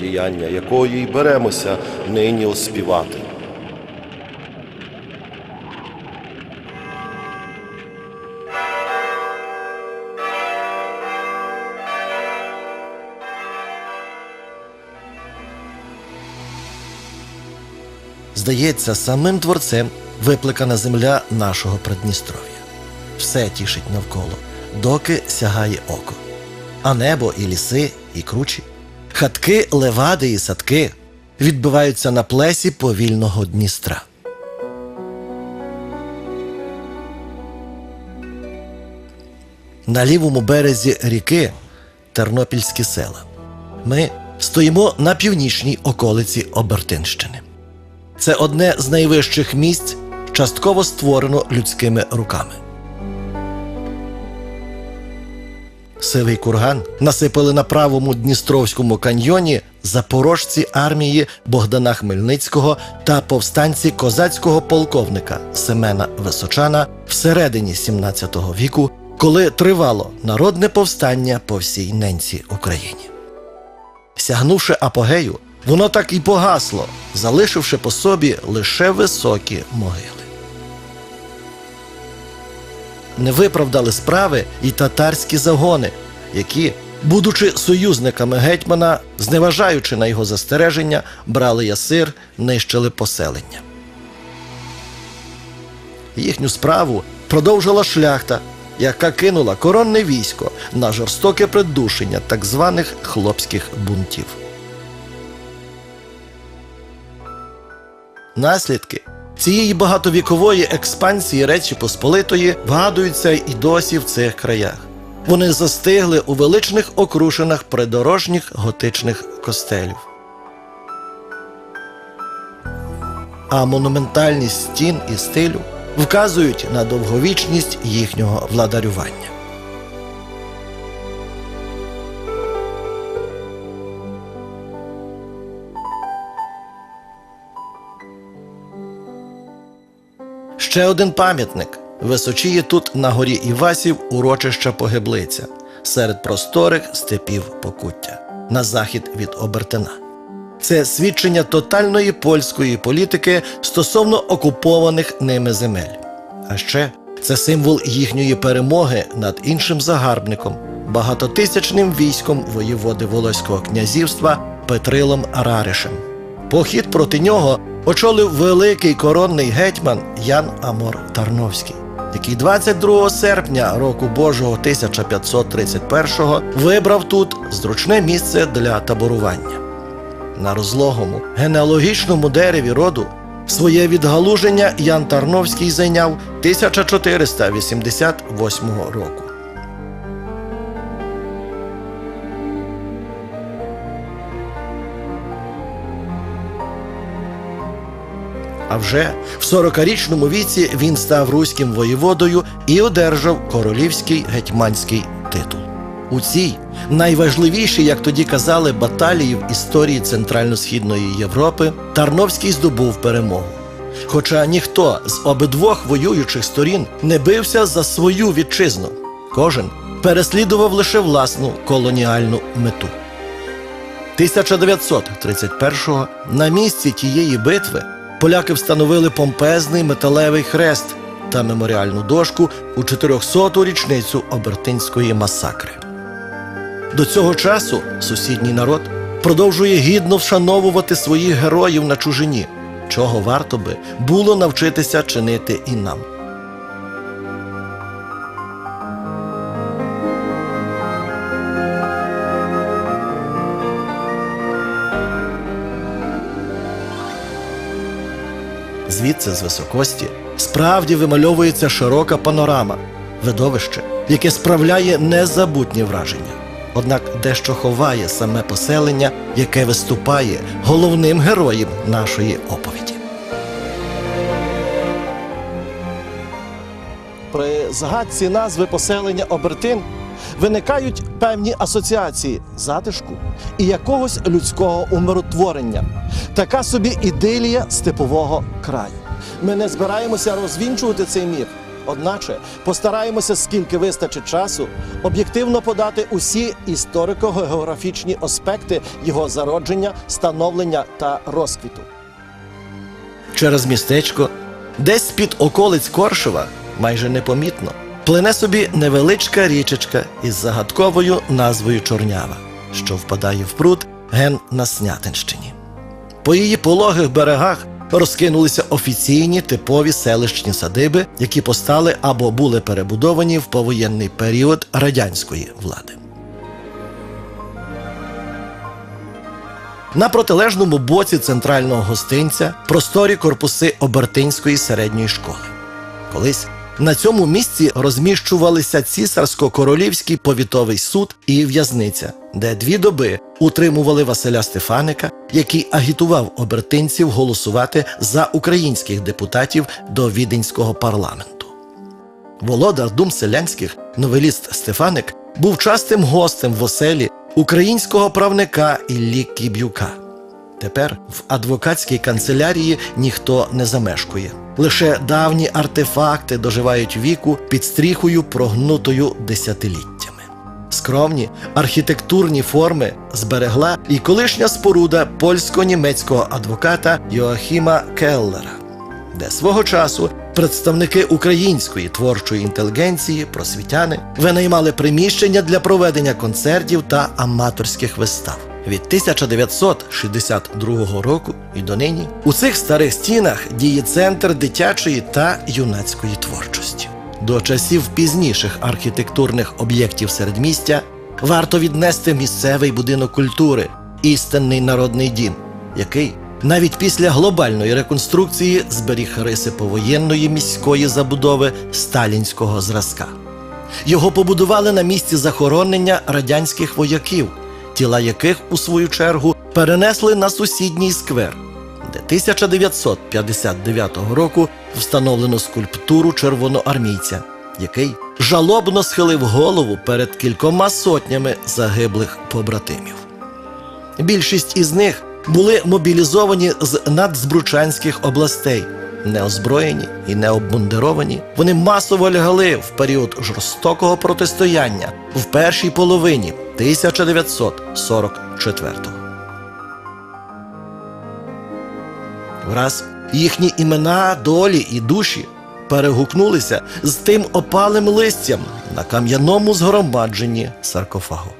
діяння якої й беремося нині оспівати. Здається, самим творцем випликана земля нашого Придністров'я. Все тішить навколо, доки сягає око. А небо і ліси, і кручі, хатки, левади і садки відбиваються на плесі повільного Дністра. На лівому березі ріки Тернопільські села. Ми стоїмо на північній околиці Обертинщини. Це одне з найвищих місць, частково створено людськими руками. Сивий курган насипали на правому Дністровському каньйоні запорожці армії Богдана Хмельницького та повстанці козацького полковника Семена Височана всередині 17 віку, коли тривало народне повстання по всій ненці Україні. Сягнувши апогею, воно так і погасло, залишивши по собі лише високі могили. Не виправдали справи і татарські загони, які, будучи союзниками гетьмана, зневажаючи на його застереження, брали ясир, нищили поселення. Їхню справу продовжила шляхта, яка кинула коронне військо на жорстоке придушення так званих хлопських бунтів. Наслідки цієї багатовікової експансії Речі Посполитої вгадуються і досі в цих краях. Вони застигли у величних окрушинах придорожніх готичних костелів. А монументальність стін і стилю вказують на довговічність їхнього владарювання. Ще один пам'ятник височіє тут на горі Івасів урочища Погиблиця серед просторих степів Покуття на захід від Обертина. Це свідчення тотальної польської політики стосовно окупованих ними земель. А ще це символ їхньої перемоги над іншим загарбником, багатотисячним військом воєводи Волоського князівства Петрилом Раришем. Похід проти нього очолив великий коронний гетьман Ян Амор Тарновський, який 22 серпня року Божого 1531-го вибрав тут зручне місце для таборування. На розлогому генеалогічному дереві роду своє відгалуження Ян Тарновський зайняв 1488 року. А вже в 40-річному віці він став руським воєводою і одержав королівський гетьманський титул. У цій найважливішій, як тоді казали, баталії в історії Центрально-Східної Європи Тарновський здобув перемогу. Хоча ніхто з обидвох воюючих сторін не бився за свою вітчизну, кожен переслідував лише власну колоніальну мету. 1931-го на місці тієї битви поляки встановили помпезний металевий хрест та меморіальну дошку у 400-ту річницю Обертинської масакри. До цього часу сусідній народ продовжує гідно вшановувати своїх героїв на чужині, чого варто би було навчитися чинити і нам. Звідси з високості справді вимальовується широка панорама, видовище, яке справляє незабутні враження. Однак дещо ховає саме поселення, яке виступає головним героєм нашої оповіді. При загадці назви поселення Обертин виникають певні асоціації затишку і якогось людського умиротворення. Така собі ідилія степового краю. Ми не збираємося розвінчувати цей міф. Одначе постараємося, скільки вистачить часу, об'єктивно подати усі історико-географічні аспекти його зародження, становлення та розквіту. Через містечко, десь під околиць Коршева, майже непомітно, плине собі невеличка річечка із загадковою назвою Чорнява, що впадає в пруд ген на Снятинщині. По її пологих берегах розкинулися офіційні типові селищні садиби, які постали або були перебудовані в повоєнний період радянської влади. На протилежному боці центрального гостинця просторі корпуси Обертинської середньої школи. Колись на цьому місці розміщувалися цісарсько-королівський повітовий суд і в'язниця, де дві доби утримували Василя Стефаника, який агітував обертинців голосувати за українських депутатів до віденського парламенту. Володар дум селянських, новеліст Стефаник, був частим гостем в оселі українського правника Іллі Кіб'юка. Тепер в адвокатській канцелярії ніхто не замешкує. Лише давні артефакти доживають віку під стріхою прогнутою десятиліттями. Скромні архітектурні форми зберегла і колишня споруда польсько-німецького адвоката Йоахіма Келлера, де свого часу представники української творчої інтелігенції, просвітяни, винаймали приміщення для проведення концертів та аматорських вистав. Від 1962 року і донині у цих старих стінах діє центр дитячої та юнацької творчості. До часів пізніших архітектурних об'єктів середмістя варто віднести місцевий будинок культури, істинний народний дім, який навіть після глобальної реконструкції зберіг риси повоєнної міської забудови сталінського зразка. Його побудували на місці захоронення радянських вояків, тіла яких, у свою чергу, перенесли на сусідній сквер, де 1959 року встановлено скульптуру червоноармійця, який жалобно схилив голову перед кількома сотнями загиблих побратимів. Більшість із них були мобілізовані з надзбручанських областей. Неозброєні і необмундировані, вони масово лягали в період жорстокого протистояння в першій половині 1944-го. Враз їхні імена, долі і душі перегукнулися з тим опалим листям на кам'яному згромадженні саркофагу.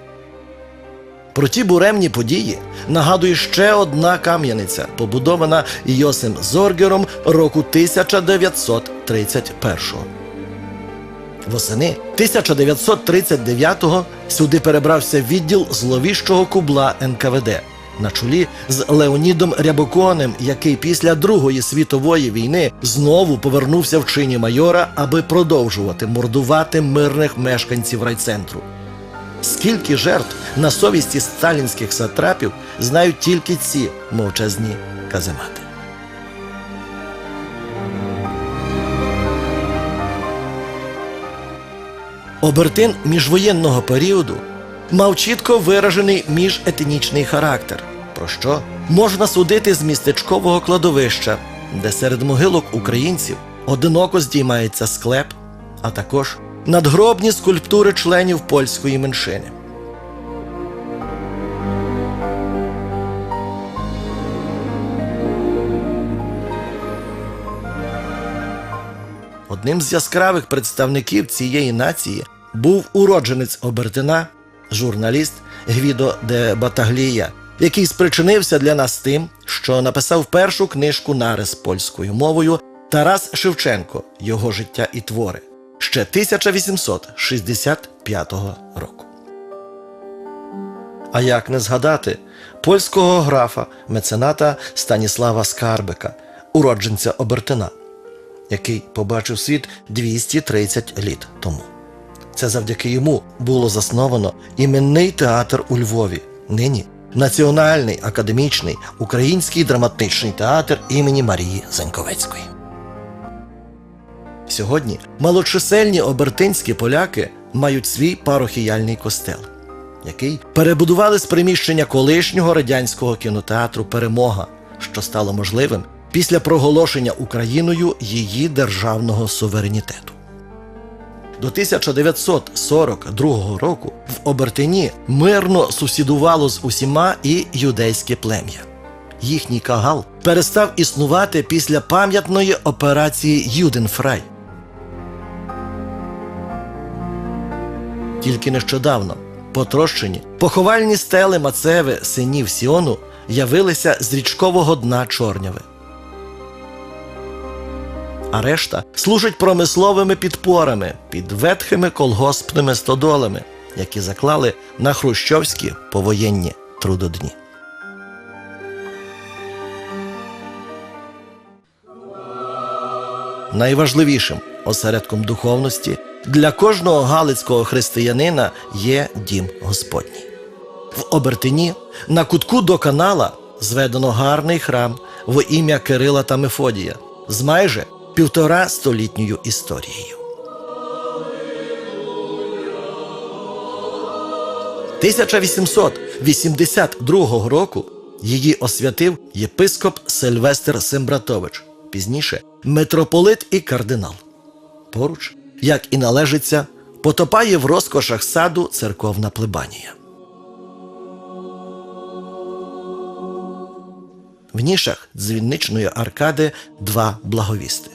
Про ті буремні події нагадує ще одна кам'яниця, побудована Йосим Зоргером року 1931-го. Восени 1939-го сюди перебрався відділ зловіщого кубла НКВД на чолі з Леонідом Рябоконем, який після Другої світової війни знову повернувся в чині майора, аби продовжувати мордувати мирних мешканців райцентру. Скільки жертв на совісті сталінських сатрапів знають тільки ці мовчазні каземати. Обертин міжвоєнного періоду мав чітко виражений міжетнічний характер, про що можна судити з містечкового кладовища, де серед могилок українців одиноко здіймається склеп, а також надгробні скульптури членів польської меншини. Одним з яскравих представників цієї нації був уродженець Обертина, журналіст Гвідо де Батаглія, який спричинився для нас тим, що написав першу книжку нарис польською мовою Тарас Шевченко, його життя і твори ще 1865 року. А як не згадати польського графа, мецената Станіслава Скарбика, уродженця Обертина, який побачив світ 230 літ тому. Це завдяки йому було засновано іменний театр у Львові, нині Національний академічний український драматичний театр імені Марії Зеньковецької. Сьогодні малочисельні обертинські поляки мають свій парохіяльний костел, який перебудували з приміщення колишнього радянського кінотеатру Перемога, що стало можливим після проголошення Україною її державного суверенітету. До 1942 року в Обертині мирно сусідувало з усіма і юдейське плем'я. Їхній кагал перестав існувати після пам'ятної операції Юденфрай. Тільки нещодавно потрощені поховальні стели Мацеви синів Сіону явилися з річкового дна Чорняви. А решта служать промисловими підпорами під ветхими колгоспними стодолами, які заклали на хрущовські повоєнні трудодні. Найважливішим осередком духовності для кожного галицького християнина є дім Господній. В Обертині на кутку до канала зведено гарний храм в ім'я Кирила та Мефодія з майже півтора столітньою історією. 1882 року її освятив єпископ Сильвестр Сембратович, пізніше митрополит і кардинал. Поруч, як і належиться, потопає в розкошах саду церковна плебанія. В нішах дзвінничної аркади два благовісти.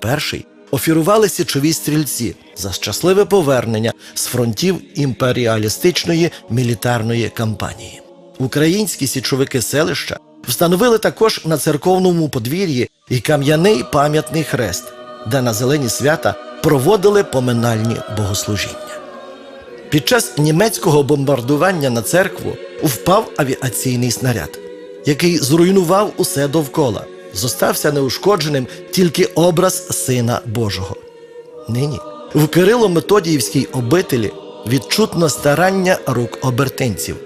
Перший офірували січові стрільці за щасливе повернення з фронтів імперіалістичної мілітарної кампанії. Українські січовики селища встановили також на церковному подвір'ї і кам'яний пам'ятний хрест, де на зелені свята проводили поминальні богослужіння. Під час німецького бомбардування на церкву впав авіаційний снаряд, який зруйнував усе довкола. Зостався неушкодженим тільки образ Сина Божого. Нині в Кирило-Методіївській обителі відчутно старання рук обертинців,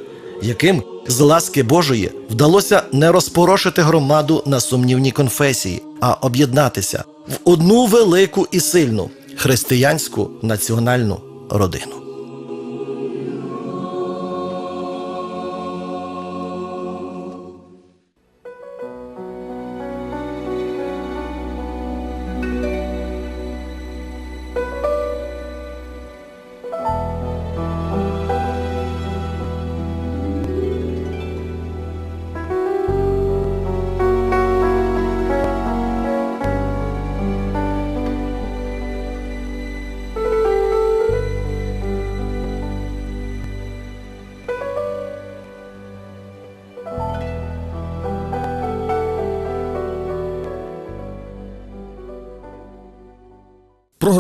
яким з ласки Божої вдалося не розпорошити громаду на сумнівні конфесії, а об'єднатися в одну велику і сильну християнську національну родину.